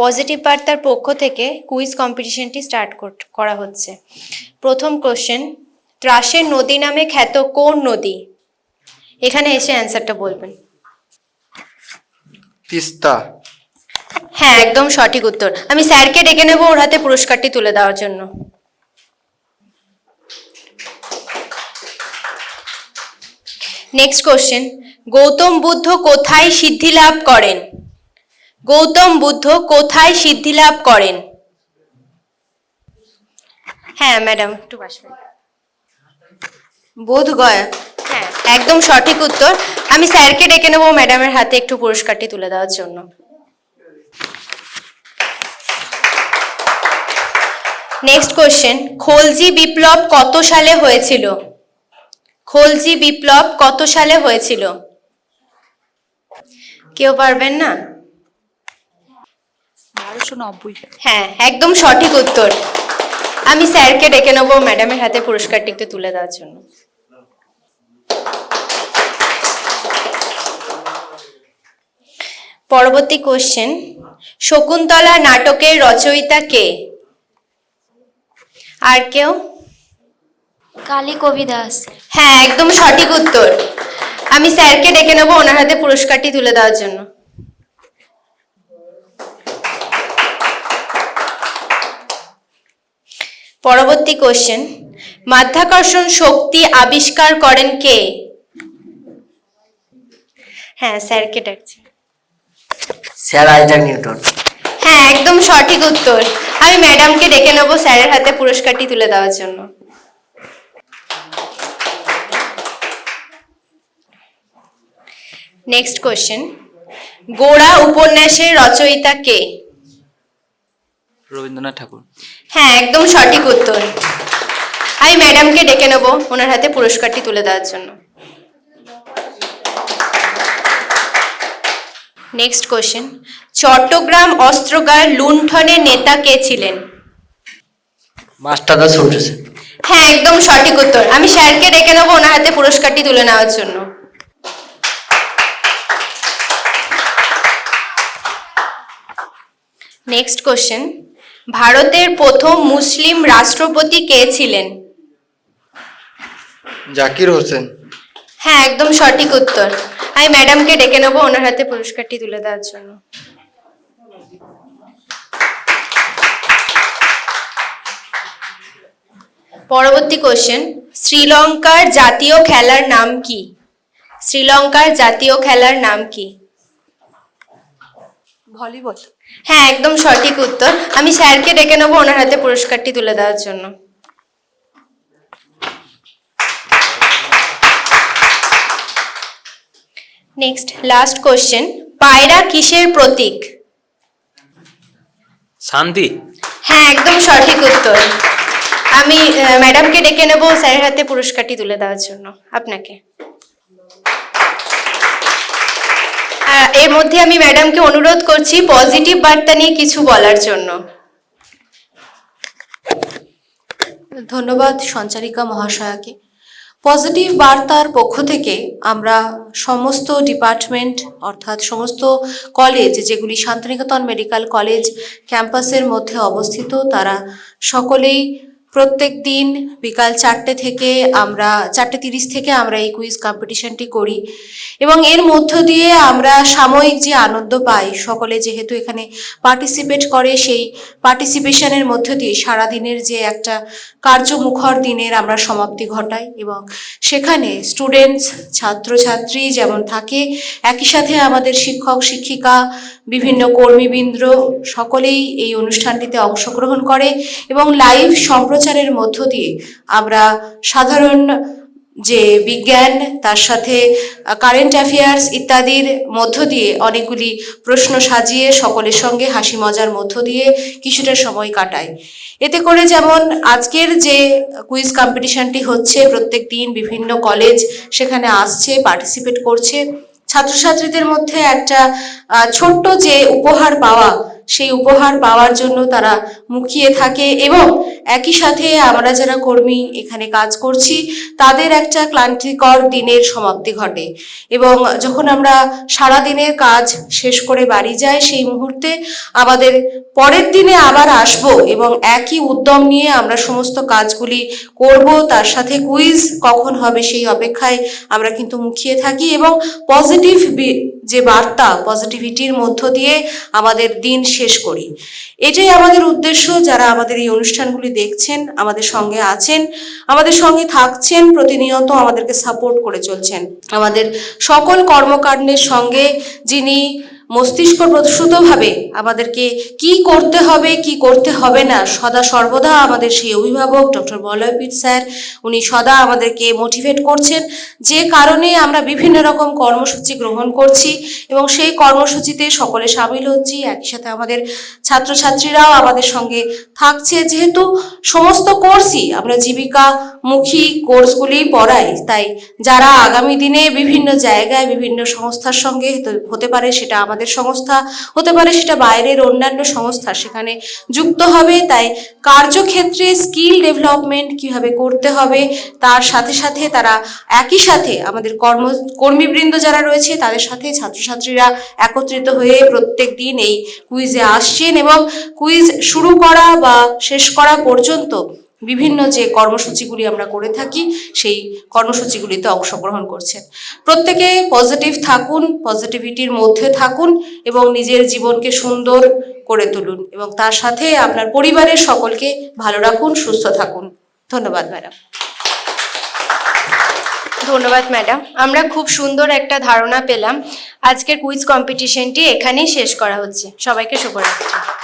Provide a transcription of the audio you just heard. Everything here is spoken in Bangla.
পজিটিভ বার্তার পক্ষ থেকে কুইজ কম্পিটিশনটি স্টার্ট করা হচ্ছে। প্রথম কোশ্চেন ত্রাসের নদী নামে খ্যাত কোন নদী? এখানে এসে অ্যান্সারটা বলবেন। তিস্তা। হ্যাঁ একদম সঠিক উত্তর। আমি স্যারকে ডেকে নেব ওর হাতে পুরস্কারটি তুলে দেওয়ার জন্য। নেক্সট কোশ্চেন গৌতম বুদ্ধ কোথায় সিদ্ধি লাভ করেন? গৌতম বুদ্ধ কোথায় সিদ্ধি লাভ করেন? হ্যাঁ ম্যাডাম একটু বসবেন বোধ গয়া হ্যাঁ একদম সঠিক উত্তর। আমি স্যারকে ডেকে নেব ম্যাডামের হাতে একটু পুরস্কারটি তুলে দেওয়ার জন্য। নেক্সট কোশ্চেন খোলজি বিপ্লব কত সালে হয়েছিল? খোলজি বিপ্লব কত সালে হয়েছিল? কেউ পারবেন না? বারোশো নব্বই। হ্যাঁ একদম সঠিক উত্তর। আমি স্যারকে ডেকে নেব ম্যাডামের হাতে পুরস্কারটি একটু তুলে দেওয়ার জন্য। পরবর্তী কোশ্চেন শকুন্তলা নাটকের রচয়িতা কে? আর কেউ? কালী কবি দাস হ্যাঁ একদম সঠিক উত্তর। আমি স্যারকে ডেকে নেব ওনার হাতে পুরস্কারটি তুলে দেওয়ার জন্য। পরবর্তী কোশ্চেন মাধ্যাকর্ষণ শক্তি আবিষ্কার করেন কে? হ্যাঁ স্যারকে ডাকছি? Sir Isaac Newton. হ্যাঁ একদম সঠিক উত্তর। আমি ম্যাডামকে ডেকে নেব স্যারের হাতে পুরস্কারটি তুলে দেওয়ার জন্য। নেক্সট কোশ্চেন গোড়া উপন্যাসের রচয়িতা কে? রবীন্দ্রনাথ ঠাকুর। হ্যাঁ একদম সঠিক উত্তর। আমি ম্যাডামকে ডেকে নেব ওনার হাতে পুরস্কারটি তুলে দেওয়ার জন্য। নেক্সট কোশ্চেন চট্টগ্রাম অস্ত্রগার লুণ্ঠনের নেতা কে ছিলেন? মাস্টারদা সূর্য সেন হ্যাঁ একদম সঠিক উত্তর। আমি স্যারকে ডেকে নেব ওনার হাতে পুরস্কারটি তুলে নেওয়ার জন্য। নেক্সট কোশ্চেন ভারতের প্রথম মুসলিম রাষ্ট্রপতি কে ছিলেন? জাকির হোসেন। হ্যাঁ একদম সঠিক উত্তর। আমি ম্যাডামকে ডেকে নেব ওনার হাতে পুরস্কারটি তুলে দেওয়ার জন্য। পরবর্তী কোশ্চেন শ্রীলঙ্কার জাতীয় খেলার নাম কি? শ্রীলঙ্কার জাতীয় খেলার নাম কি? ভলিবল? হ্যাঁ একদম সঠিক উত্তর। আমি স্যারকে ডেকে নেব ওনার হাতে পুরস্কারটি তুলে দেওয়ার জন্য। নেক্সট লাস্ট কোশ্চেন পায়রা কিসের প্রতীক? শান্তি। হ্যাঁ একদম সঠিক উত্তর। আমি আহ, ম্যাডামকে ডেকে নেব স্যারের হাতে পুরস্কারটি তুলে দেওয়ার জন্য আপনাকে। এর মধ্যে আমি ম্যাডামকে অনুরোধ করছি পজিটিভ বার্তা নিয়ে কিছু বলার জন্য। ধন্যবাদ সঞ্চারিকা মহাশয়াকে। পজিটিভ বার্তার পক্ষ থেকে আমরা সমস্ত ডিপার্টমেন্ট অর্থাৎ সমস্ত কলেজ, যেগুলি শান্তিনিকেতন মেডিকেল কলেজ ক্যাম্পাসের মধ্যে অবস্থিত, তারা সকলেই প্রত্যেক দিন বিকাল চারটে থেকে আমরা, চারটে তিরিশ থেকে আমরা এই কুইজ কম্পিটিশনটি করি। এবং এর মধ্য দিয়ে আমরা সাময়িক যে আনন্দ পাই, সকলে যেহেতু এখানে পার্টিসিপেট করে, সেই পার্টিসিপেশনের মধ্য দিয়ে সারাদিনের যে একটা কার্যমুখর দিনের আমরা সমাপ্তি ঘটাই এবং সেখানে স্টুডেন্টস ছাত্রছাত্রী যেমন থাকে, একই সাথে আমাদের শিক্ষক, শিক্ষিকা বিভিন্ন কর্মীবৃন্দ সকলেই এই অনুষ্ঠানটিতে অংশগ্রহণ করে এবং লাইভ সম্প্রচারের মধ্য দিয়ে আমরা সাধারণ যে বিজ্ঞান, তার সাথে কারেন্ট অ্যাফেয়ার্স ইত্যাদির মধ্য দিয়ে অনেকগুলি প্রশ্ন সাজিয়ে সকলের সঙ্গে হাসি মজার মধ্য দিয়ে কিছুটা সময় কাটায় এতে করে যেমন আজকের যে কুইজ কম্পিটিশনটি হচ্ছে, প্রত্যেক দিন বিভিন্ন কলেজ সেখানে আসছে পার্টিসিপেট করছে। ছাত্রছাত্রীদের মধ্যে একটা ছোট্ট যে উপহার পাওয়া সেই উপহার পাওয়ার জন্য তারা মুখিয়ে থাকে এবং একই সাথে আমরা যারা কর্মী এখানে কাজ করছি, তাদের একটা ক্লান্তিকর দিনের সমাপ্তি ঘটে। এবং যখন আমরা সারা দিনের কাজ শেষ করে বাড়ি যাই, সেই মুহূর্তে আমাদের পরের দিনে আবার আসব এবং একই উদ্যম নিয়ে আমরা সমস্ত কাজগুলি করব। তার সাথে কুইজ কখন হবে সেই অপেক্ষায় আমরা কিন্তু মুখিয়ে থাকি এবং পজিটিভ যে বার্তা পজিটিভিটির মধ্য দিয়ে আমাদের দিন শেষ করি। এটাই আমাদের উদ্দেশ্য, যারা আমাদের এই অনুষ্ঠানগুলি দেখছেন, আমাদের সঙ্গে আছেন, আমাদের সঙ্গে থাকছেন, প্রতিনিয়ত আমাদেরকে সাপোর্ট করে চলছেন। আমাদের সকল কর্মকাণ্ডের সঙ্গে যিনি মস্তিষ্ক প্রসূতভাবে আমাদেরকে কি করতে হবে, কি করতে হবে না, সদা সর্বদা আমাদের সেই অভিভাবক ডক্টর বলয়পীঠ স্যার, উনি সদা আমাদেরকে মোটিভেট করছেন। যে কারণে আমরা বিভিন্ন রকম কর্মসূচি গ্রহণ করছি এবং সেই কর্মসূচিতে সকলে সামিল হচ্ছি। একই সাথে আমাদের ছাত্রছাত্রীরাও আমাদের সঙ্গে থাকছে। যেহেতু সমস্ত কোর্সই আমরা জীবিকা মুখী কোর্সগুলি পড়াই, তাই যারা আগামী দিনে বিভিন্ন জায়গায় বিভিন্ন সংস্থার সঙ্গে হতে- পারে সেটা আমাদের সংস্থা হতে পারে, সেটা বাইরের অন্যান্য সংস্থা সেখানে যুক্ত হবে। তাই কার্যক্ষেত্রে স্কিল ডেভেলপমেন্ট কীভাবে করতে হবে, তার সাথে সাথে তারা একই সাথে আমাদের কর্ম, কর্মীবৃন্দ যারা রয়েছে, তাদের সাথে ছাত্রছাত্রীরা একত্রিত হয়ে প্রত্যেক দিন এই কুইজে আসছেন এবং কুইজ শুরু করা বা শেষ করা পর্যন্ত বিভিন্ন যে কর্মসূচিগুলি আমরা করে থাকি, সেই কর্মসূচিগুলিতে অংশগ্রহণ করছেন। প্রত্যেকে পজিটিভ থাকুন পজিটিভিটির মধ্যে থাকুন এবং নিজের জীবনকে সুন্দর করে তুলুন এবং তার সাথে আপনার পরিবারের সকলকে ভালো রাখুন, সুস্থ থাকুন। ধন্যবাদ, ম্যাডাম। ধন্যবাদ, ম্যাডাম। আমরা খুব সুন্দর একটা ধারণা পেলাম। আজকের কুইজ কম্পিটিশনটি এখানেই শেষ করা হচ্ছে। সবাইকে শুভরাত্রি।